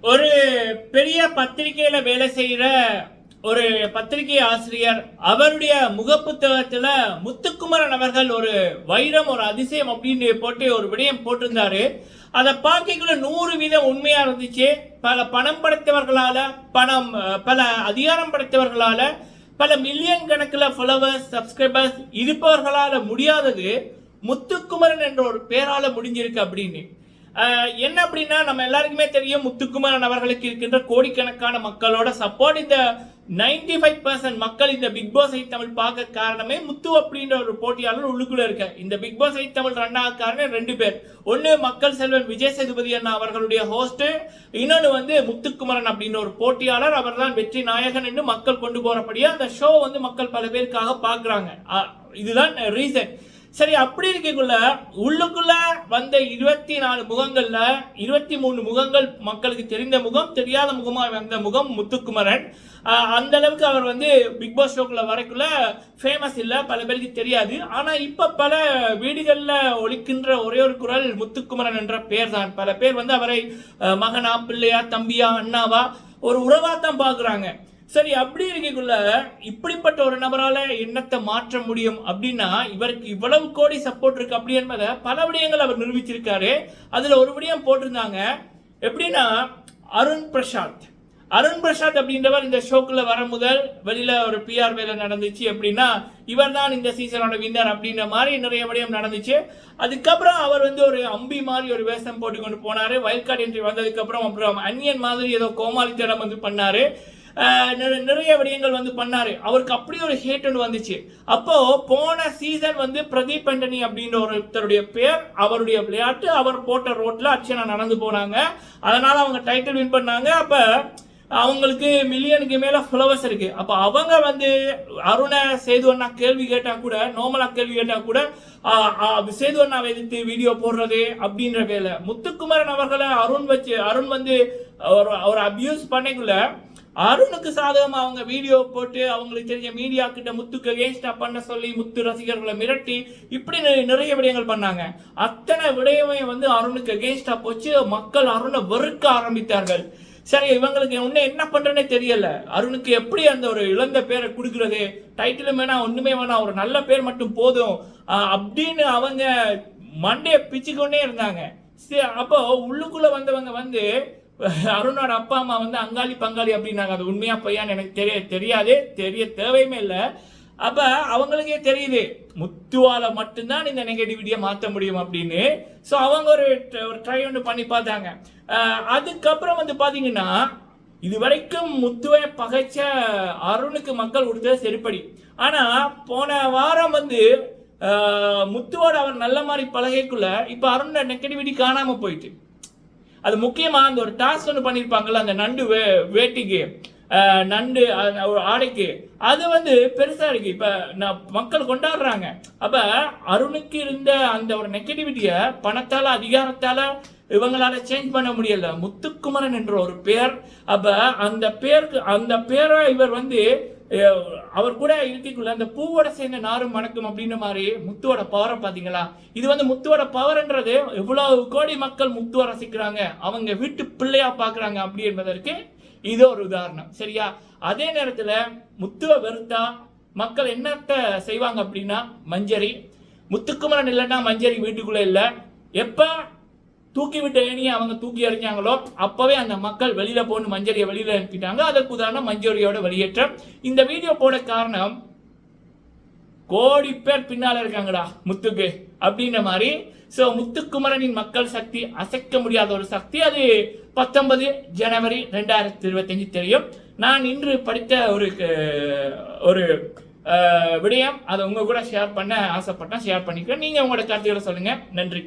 ஒரு பெரிய பத்திரிகையில வேலை செய்யற ஒரு பத்திரிகை ஆசிரியர் அவருடைய முகப்புத்தகத்துல முத்துக்குமரன் அவர்கள் ஒரு வைரம் ஒரு அதிசயம் அப்படின்னு போட்டு ஒரு விடயம் போட்டிருந்தாரு. அதை பார்க்கக்குள்ள நூறு வீதம் உண்மையா இருந்துச்சு. பல பணம் படைத்தவர்களால பணம் பல அதிகாரம் படைத்தவர்களால பல மில்லியன் கணக்கில் ஃபாலோவர்ஸ் சப்ஸ்கிரைபர்ஸ் இருப்பவர்களால முடியாதது முத்துக்குமரன் என்ற ஒரு பேரால முடிஞ்சிருக்கு அப்படின்னு. என்ன அப்படின்னா நம்ம எல்லாருக்குமே தெரியும் முத்துக்குமரன் அவர்களுக்கு இருக்கின்ற கோடிக்கணக்கான மக்களோட சப்போர்ட் இந்த 95% ஃபைவ் பர்சன்ட் மக்கள் இந்த பிக் பாஸ் ஐ தமிழ் பார்க்க காரணமே முத்து அப்படின்ற ஒரு போட்டியாளர் உள்ளுக்குள்ள இருக்க இந்த பிக் பாஸ் ஐ தமிழ் ரன் ஆக காரணம் ரெண்டு பேர். ஒன்னு மக்கள் செல்வன் விஜய் சேதுபதி அண்ணா அவர்களுடைய ஹோஸ்ட் இன்னொன்னு வந்து முத்துக்குமரன் அப்படின்ற ஒரு போட்டியாளர். அவர் தான் வெற்றி நாயகன் என்று மக்கள் கொண்டு போறபடியா அந்த ஷோ வந்து மக்கள் பல பேருக்காக பார்க்குறாங்க. இதுதான் ரீசன் சரி அப்படி இருக்கக்குள்ள உள்ளுக்குள்ள வந்த இருபத்தி நாலு முகங்கள்ல இருபத்தி மூணு முகங்கள் மக்களுக்கு தெரிந்த முகம் தெரியாத முகமா வந்த முகம் முத்துக்குமரன். அந்த அளவுக்கு அவர் வந்து பிக் பாஸ் ஷோக்குள்ள வரக்குள்ள ஃபேமஸ் இல்லை பல பேருக்கு தெரியாது. ஆனா இப்ப பல வீடுகளில் ஒழிக்கின்ற ஒரே ஒரு குரல் முத்துக்குமரன் என்ற பெயர் தான் பல பேர் வந்து அவரை மகனா பிள்ளையா தம்பியா அண்ணாவா ஒரு உறவா தான் பாக்குறாங்க சரி அப்படி இருக்கக்குள்ள இப்படிப்பட்ட ஒரு நபரால எண்ணத்தை மாற்ற முடியும் அப்படின்னா இவருக்கு இவ்வளவு கோடி சப்போர்ட் இருக்கு அப்படி என்பதை பல விடயங்கள் அவர் நிரூபிச்சிருக்காரு. அதுல ஒரு விடயம் போட்டிருந்தாங்க. எப்படின்னா அருண் பிரசாத். அருண் பிரசாத் அப்படின்றவர் இந்த ஷோக்கில் வர முதல் வெளியில ஒரு பிஆர் வேலை நடந்துச்சு அப்படின்னா இவர் தான் இந்த சீசனோட வின்னர் அப்படின்ற மாதிரி நிறைய விடயம் நடந்துச்சு. அதுக்கப்புறம் அவர் வந்து ஒரு அம்பி மாதிரி ஒரு வேஷம் போட்டு கொண்டு போனாரு. வயல் கார்டு என்ட்ரி வந்ததுக்கு அப்புறம் அப்புறம் அன்னியன் மாதிரி ஏதோ கோமாளித்தனம் வந்து பண்ணாரு. நிறைய விடயங்கள் வந்து பண்ணாரு. அவருக்கு அப்படி ஒரு ஹேட் ஒன்று வந்துச்சு. அப்போ போன சீசன் வந்து பிரதீப் ஆண்டனி அப்படின்ற ஒருத்தருடைய பேர் அவருடைய விளையாட்டு அவர் போட்ட ரோட்ல அர்ச்சனா நடந்து போனாங்க. அதனால அவங்க டைட்டில் வின் பண்ணாங்க. அப்ப அவங்களுக்கு மில்லியனுக்கு மேல ஃபாலோவர்ஸ் இருக்கு. அப்ப அவங்க வந்து அருணை சேது அண்ணா கேள்வி கேட்டா கூட நோமலா கேள்வி கேட்டா கூட ஆ, சேது எதிர்த்து வீடியோ போடுறது அப்படின்ற வேலை. முத்துக்குமரன் அவர்களை அருண் வச்சு அருண் வந்து ஒரு ஒரு அபியூஸ் பண்ணிக்குள்ள அருணுக்கு சாதகமாக அவங்க வீடியோ போட்டு அவங்களுக்கு தெரிஞ்ச மீடியா கிட்ட முத்துக்கு அகேன்ஸ்டா பண்ண சொல்லி முத்து ரசிகர்களை மிரட்டி இப்படி நிறைய விடயங்கள் பண்ணாங்க. அத்தனை விடயமே வந்து அருணுக்கு அகேன்ஸ்டா போச்சு. மக்கள் அருணை வெறுக்க ஆரம்பித்தார்கள். சரி இவங்களுக்கு ஒண்ணு என்ன பண்றேன்னே தெரியல. அருணுக்கு எப்படி அந்த ஒரு இழந்த பேரை கொடுக்கறது? டைட்டிலும் வேணாம் ஒண்ணுமே வேணாம் ஒரு நல்ல பேர் மட்டும் போதும். அப்படின்னு அவங்க மண்டையை பிச்சுக்கொண்டே இருந்தாங்க. சரி அப்போ உள்ளுக்குள்ள வந்தவங்க வந்து அருணோட அப்பா அம்மா வந்து அங்காளி பங்காளி அப்படின்னாங்க. அது உண்மையா பையான்னு எனக்கு தெரிய தெரியாது. தெரிய தேவையுமே இல்லை. அப்போ அவங்களுக்கே தெரியுது. முத்துவால மட்டும்தான் இந்த நெகட்டிவிட்டியை மாற்ற முடியும் அப்படின்னு. ஸோ அவங்க ஒரு ஒரு ட்ரை ஒன்று பண்ணி பார்த்தாங்க. அதுக்கப்புறம் வந்து பார்த்தீங்கன்னா இது வரைக்கும் முத்துவை பகைச்ச அருணுக்கு மக்கள் கொடுத்தது செருப்படி. ஆனால் போன வாரம் வந்து முத்துவோட அவர் நல்ல மாதிரி பழகைக்குள்ள இப்போ அருணோட நெகட்டிவிட்டி காணாமல் போயிட்டு. அது முக்கியமாக அந்த ஒரு டாஸ்க் ஒன்று பண்ணியிருப்பாங்கல்ல அந்த நண்டு வே வேட்டிக்கு நண்டு ஒரு ஆடைக்கு. அது வந்து பெருசாக இருக்கு. இப்போ நான் மக்கள் கொண்டாடுறாங்க. அப்போ அருணுக்கு இருந்த அந்த ஒரு நெகட்டிவிட்டியை பணத்தால் அதிகாரத்தால் இவங்களால சேஞ்ச் பண்ண முடியல. முத்துக்குமரன் என்ற ஒரு பேர். அப்ப அந்த பேருக்கு அந்த பேரை இவர் வந்து அவர் கூட இருக்கக்குள்ள அந்த பூவோட சேர்ந்த நாரும் மணக்கும் அப்படின்ற மாதிரி முத்துவோட பவரை பார்த்தீங்களா? இது வந்து முத்துவோட பவர்ன்றது எவ்வளவு கோடி மக்கள் முத்துவை ரசிக்கிறாங்க அவங்க வீட்டு பிள்ளையா பார்க்குறாங்க அப்படி என்பதற்கு இது ஒரு உதாரணம். சரியா? அதே நேரத்தில் முத்துவை வெறுத்தா மக்கள் என்னத்த செய்வாங்க அப்படின்னா மஞ்சரி. முத்துக்குமரன் இல்லைன்னா மஞ்சரி வீட்டுக்குள்ளே இல்லை. எப்போ? தூக்கிவிட்ட ஏணியை அவங்க தூக்கி எறிஞ்சாங்களோ அப்பவே அந்த மக்கள் வெளியில போன்னு மஞ்சரியை வெளியில அனுப்பிட்டாங்க. அதற்கு உதாரணம் மஞ்சரியோட வெளியேற்றம். இந்த வீடியோ போட காரணம் கோடி பேர் பின்னால இருக்காங்கடா முத்துக்கு அப்படின்ற மாதிரி. ஸோ முத்துக்குமரனின் மக்கள் சக்தி அசைக்க முடியாத ஒரு சக்தி. அது பத்தொன்பது ஜனவரி ரெண்டாயிரத்தி இருபத்தஞ்சு தெரியும். நான் இன்று படித்த ஒரு ஒரு விடயம். அதை உங்க கூட ஷேர் பண்ண ஆசைப்பட்டேன். ஷேர் பண்ணிக்கிறேன். நீங்க உங்களோட கருத்துக்களை சொல்லுங்க. நன்றி.